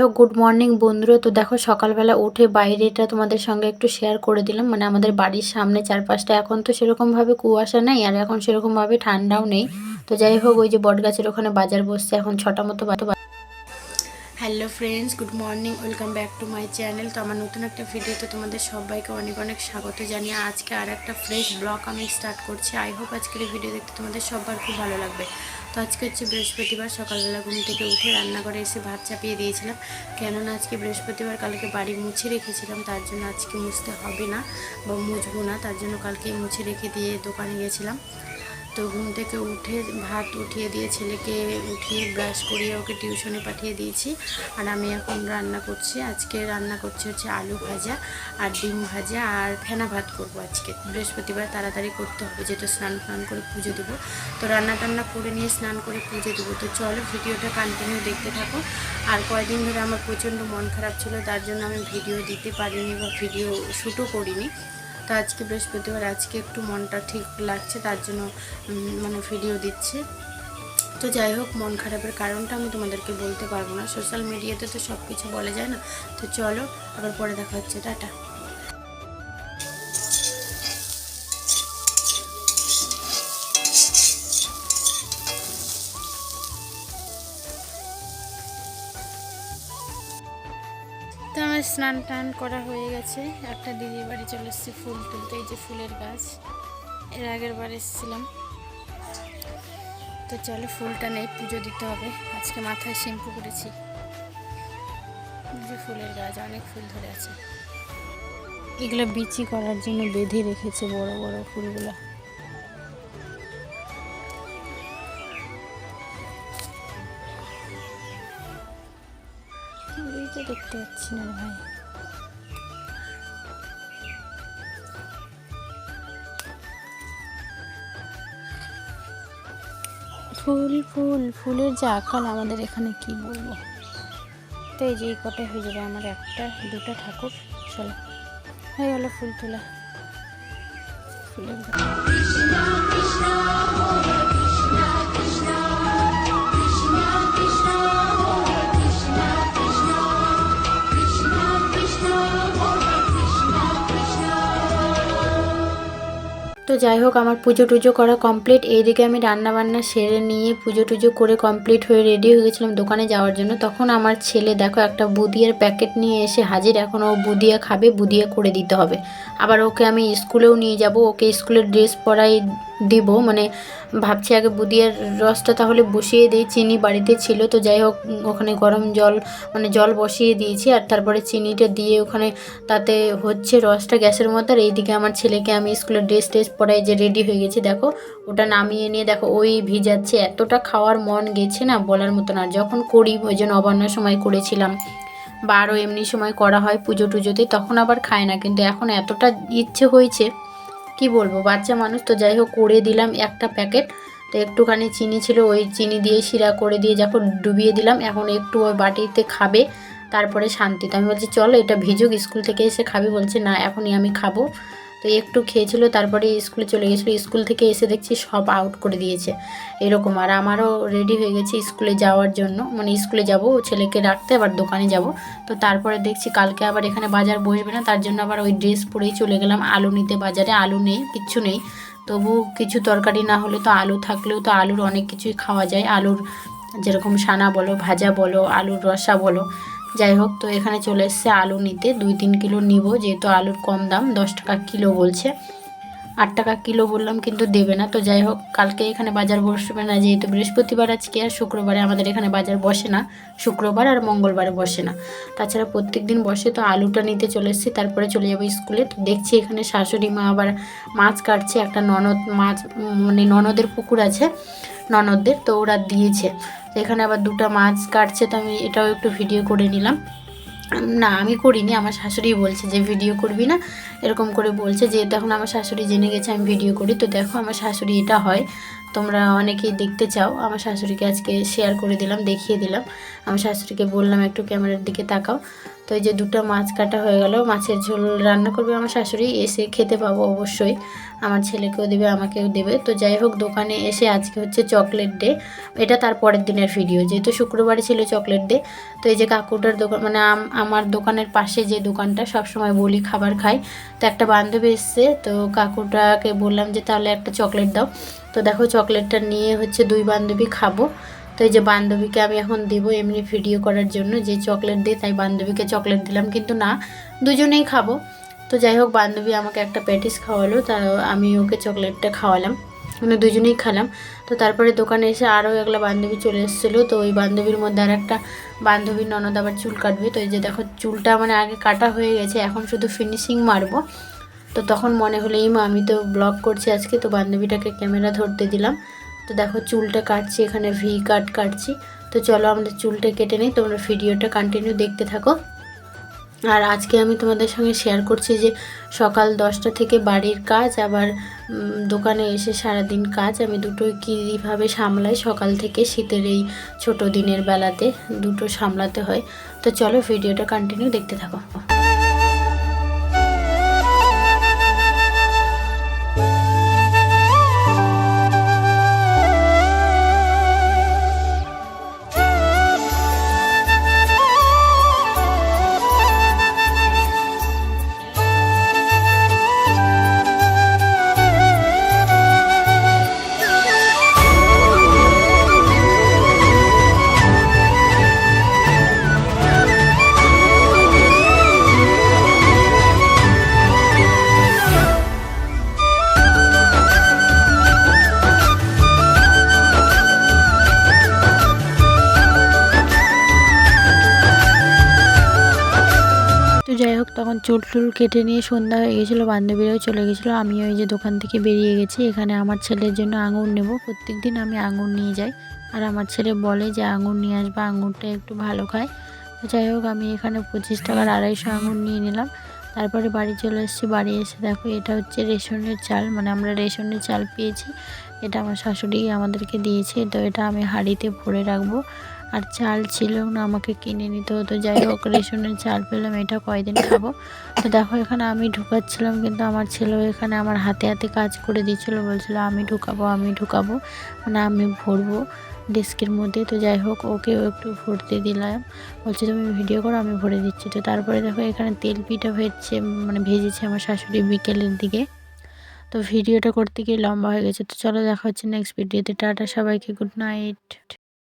হোক good morning বন্ধুরা। তো দেখো, সকালবেলা উঠে বাইরেটা তোমাদের সঙ্গে একটু শেয়ার করে দিলাম। মানে আমাদের বাড়ির সামনে চারপাশটা এখন তো সেরকমভাবে কুয়াশা নেই, আর এখন সেরকমভাবে ঠান্ডাও নেই। তো যাই হোক, ওই যে বটগাছের ওখানে বাজার বসছে, এখন ছটা মতো hello friends, good morning, welcome back to my channel. তো আমার নতুন একটা ভিডিওতে তোমাদের সবাইকে অনেক অনেক স্বাগত জানিয়ে আজকে আর একটা ফ্রেশ ব্লগ আমি স্টার্ট করছি। আই হোপ আজকের ভিডিও দেখতে তোমাদের সবার খুব ভালো লাগবে। তো আজকে হচ্ছে বৃহস্পতিবার, সকালবেলা ঘুম থেকে উঠে রান্নাঘরে এসে ভাত চাপিয়ে দিয়েছিলাম। কেননা আজকে বৃহস্পতিবার, কালকে বাড়ি মুছে রেখেছিলাম, তার জন্য আজকে মুছতে হবে না বা মুছবো না, তার জন্য কালকে মুছে রেখে দিয়ে দোকানে গেছিলাম। তো ঘুম থেকে উঠে ভাত উঠিয়ে দিয়ে ছেলেকে উঠিয়ে ব্রাশ করিয়ে ওকে টিউশনে পাঠিয়ে দিয়েছি। আর আমি এখন রান্না করছি। আজকে রান্না করছি হচ্ছে আলু ভাজা আর ডিম ভাজা আর ফেনা ভাত করব আজকে। বৃহস্পতিবার তাড়াতাড়ি করতে হবে যেটা স্নান ফান করে পুজো দেবো। তো রান্না টান্না করে নিয়ে স্নান করে পুজো দেবো। তো চলো ভিডিওটা কন্টিনিউ দেখতে থাকো। আর কয়েকদিন ধরে আমার প্রচণ্ড মন খারাপ ছিল, তার জন্য আমি ভিডিও দিতে পারিনি বা ভিডিও শ্যুটও করিনি। তো আজকে বৃহস্পতিবার, আজকে একটু মনটা ঠিক লাগছে, তার জন্য মানে ভিডিও দিচ্ছে। তো যাই হোক, মন খারাপের কারণটা আমি তোমাদেরকে বলতে পারব না। সোশ্যাল মিডিয়াতে তো সব কিছু বলা যায় না। তো চলো, আবার পরে দেখা হচ্ছে। টাটা। স্নান টান করা হয়ে গেছে। একটা দিদির বাড়ি চলে এসেছি ফুল তুলতে, এই যে ফুলের গাছ। এর আগের বার এসেছিলাম। তো চলো ফুলটা নেই, পুজো দিতে হবে। আজকে মাথায় শ্যাম্পু করেছি। যে ফুলের গাছ, অনেক ফুল ধরে আছে। এগুলো বিচি করার জন্য বেঁধে রেখেছে বড় বড় ফুলগুলো। তো দেখতে পাচ্ছি না ভাই ফুল ফুল ফুলের যে আকাল আমাদের এখানে কি বলব? তো এই যে এই কটাই হয়ে যাবে আমার একটা দুটো ঠাকুর চলো। হয়ে গেলো ফুল তোলা। ফুলের তো যাই হোক, আমার পুজো টুজো করা কমপ্লিট এইদিকে আমি রান্না বান্না সেরে নিয়ে পুজো টুজো করে কমপ্লিট হয়ে রেডি হয়ে গেছিলাম দোকানে যাওয়ার জন্য। তখন আমার ছেলে, দেখো, একটা বুদিয়ার প্যাকেট নিয়ে এসে হাজির। এখন ও বুদিয়া খাবে, বুদিয়া করে দিতে হবে। আবার ওকে আমি স্কুলেও নিয়ে যাব। ওকে স্কুলের ড্রেস পরাই দিব মানে ভাবছি আগে বুদিয়ার রসটা তাহলে বসিয়ে দিই, চিনি বাড়িতে ছিল, তো যাই হোক, ওখানে গরম জল মানে জল বসিয়ে দিয়েছি, আর তারপরে চিনিটা দিয়ে ওখানে তাতে হচ্ছে রসটা গ্যাসের মধ্যে, আর এইদিকে আমার ছেলেকে আমি স্কুলের ড্রেস ট্রেস পরাই যে রেডি হয়ে গেছে, দেখো, ওটা নামিয়ে নিয়ে দেখো, ওই ভিজাচ্ছে, এতটা খাওয়ার মন গেছে না বলার মতো না যখন করি, ওই জন্য নবান্নর সময় করেছিলাম, বা আরও এমনি সময় করা হয় পুজো টুজোতে, তখন আবার খায় না, কিন্তু এখন এতটা ইচ্ছে হয়েছে কি বলব? বাচ্চা মানুষ তো যাই হোক, করে দিলাম একটা প্যাকেট তো একটুখানি চিনি ছিল, ওই চিনি দিয়ে শিরা করে দিয়ে যখন ডুবিয়ে দিলাম, এখন একটু ওই বাটিতে খাবে, তারপরে শান্তি তো আমি বলছি, চলো এটা ভিজুক, স্কুল থেকে এসে খাবি। বলছে, না, এখনই আমি খাব। তো একটু খেয়েছিল, তারপরে স্কুলে চলে গেছিল। স্কুল থেকে এসে দেখছি সব আউট করে দিয়েছে। এরকম, আর আমারও রেডি হয়ে গেছে স্কুলে যাওয়ার জন্য। মানে স্কুলে যাব, ছেলেকে রাখতে আবার দোকানে যাব। তো তারপরে দেখছি কালকে আবার এখানে বাজার বসবে না, তার জন্য আবার ওই ড্রেস পরেই চলে গেলাম। আলু নিতে বাজারে, আলু নেই, কিচ্ছু নেই। তবু কিছু তরকারি না হলে তো আলু থাকলেও তো আলুর অনেক কিছুই খাওয়া যায়। আলুর যেরকম সানা বলো, ভাজা বলো, আলুর রসা বলো। যাই হোক, তো এখানে চলে এসছে আলু নিতে। দুই তিন কিলো নিব, যেহেতু আলুর কম দাম, দশ টাকা কিলো বলছে। আট টাকা কিলো বললাম, কিন্তু দেবে না। তো যাই হোক, কালকে এখানে বাজার বসবে না, যেহেতু বৃহস্পতিবার আজকে, আর শুক্রবারে আমাদের এখানে বাজার বসে না। শুক্রবার আর মঙ্গলবারে বসে না। তাছাড়া প্রত্যেক দিন বসে তো আলুটা নিতে চলে এসেছি, তারপরে চলে যাব স্কুলে। তো দেখছি এখানে শাশুড়ি মা আবার মাছ কাটছে, একটা ননদ মাছ মানে ননদের পুকুর আছে। ননদদের, তো ওরা দিয়েছে। এখানে আবার দুটো মাছ কাটছে, তো আমি এটাও একটু ভিডিও করে নিলাম। না, আমি করিনি, আমার শাশুড়ি বলছে যে ভিডিও করবি না। এরকম করে বলছে, যেহেতু এখন আমার শাশুড়ি জেনে গেছে, আমি ভিডিও করি। তো দেখো, আমার শাশুড়ি এটা হয়। তোমরা অনেকেই দেখতে চাও। আমার শাশুড়িকে আজকে শেয়ার করে দিলাম, দেখিয়ে দিলাম। আমার শাশুড়িকে বললাম, একটু ক্যামেরার দিকে তাকাও। তো এই যে দুটো মাছ কাটা হয়ে গেল, মাছের ঝোল রান্না করবে আমার শাশুড়ি, এসে খেতে পাবো অবশ্যই। আমার ছেলেকেও দেবে, আমাকেও দেবে। তো যাই হোক, দোকানে এসে আজকে হচ্ছে চকলেট ডে। এটা তার পরের দিনের ভিডিও, যেহেতু শুক্রবারে ছিল চকলেট ডে। তো এই যে কাকুটার দোকান মানে আম- আমার দোকানের পাশে যে দোকানটা, সবসময় বলি খাবার খাই। তো একটা বান্ধবী এসছে, তো কাকুটাকে বললাম যে তাহলে একটা চকলেট দাও। তো দেখো, চকলেটটা নিয়ে হচ্ছে দুই বান্ধবী খাব। এই যে বান্ধবীকে আমি এখন দেবো এমনি ভিডিও করার জন্য, যে চকলেট দিই তাই বান্ধবীকে চকলেট দিলাম, কিন্তু না, দুজনেই খাব। তো যাই হোক, বান্ধবী আমাকে একটা প্যাটিস খাওয়ালো, তা আমি ওকে চকলেটটা খাওয়ালাম। মানে দুজনেই খেলাম। তো তারপরে দোকানে এসে আরও একলা বান্ধবী চলে এসেছিল, তো ওই বান্ধবীর মধ্যে আর একটা বান্ধবীর ননদ আবার চুল কাটবে। তো এই যে দেখো, চুলটা মানে আগে কাটা হয়ে গেছে, এখন শুধু ফিনিশিং মারবো। তো তখন মনে হলো এই মা আমি তো ব্লগ করছি আজকে। তো বান্ধবীটাকে ক্যামেরা ধরতে দিলাম। তো দেখো চুলটা কাটছি, এখানে ভি কাট কাটছি। তো চলো আমাদের চুলটা কেটে নিই, তোমরা ভিডিওটা কন্টিনিউ দেখতে থাকো। আর আজকে আমি তোমাদের সঙ্গে শেয়ার করছি যে সকাল দশটা থেকে বাড়ির কাজ, আবার দোকানে এসে সারাদিন কাজ। আমি দুটোই কীভাবে সামলাই সকাল থেকে শীতের এই ছোটো দিনের বেলাতে দুটো সামলাতে হয়। তো চলো ভিডিওটা কন্টিনিউ দেখতে থাকো। তখন চুল টুল কেটে নিয়ে সন্ধ্যা হয়ে গেছিল, বান্ধবীরাও চলে গেছিল। আমি ওই যে দোকান থেকে বেরিয়ে গেছি, এখানে আমার ছেলের জন্য আঙুর নেব। প্রত্যেক দিন আমি আঙুর নিয়ে যাই। আর আমার ছেলে বলে যে আঙুর নিয়ে আসবে, আঙুরটা একটু ভালো খায়। তো যাই হোক, আমি এখানে পঁচিশ টাকার আড়াইশো আঙুর নিয়ে নিলাম। তারপরে বাড়ি চলে এসেছি। বাড়ি এসে দেখো, এটা হচ্ছে রেশনের চাল। মানে আমরা রেশনের চাল পেয়েছি। এটা আমার শাশুড়ি আমাদেরকে দিয়েছে। তো এটা আমি হাঁড়িতে ভরে রাখব। আর চাল ছিল না, আমাকে কিনে নিতে হতো। যাই হোক, রেশনের চাল পেলাম, এটা কয়দিন খাব? তো দেখো, এখানে আমি ঢুকাচ্ছিলাম, কিন্তু আমার ছেলেও এখানে আমার হাতে হাতে কাজ করে দিচ্ছিল, বলছিল, আমি ঢুকাবো আমি ঢুকাবো। মানে আমি ভরবো ডেস্কের মধ্যে। তো যাই হোক ওকেও একটু ভরতে দিলাম। বলছে, তুমি ভিডিও করো, আমি ভরে দিচ্ছি। তো তারপরে দেখো, এখানে তেল পিঠা ভেজছে মানে ভেজেছে আমার শাশুড়ি বিকেলের দিকে। তো ভিডিওটা করতে গিয়ে লম্বা হয়ে গেছে। তো চলো, দেখা হচ্ছে নেক্সট ভিডিওতে টাটা সবাইকে গুড নাইট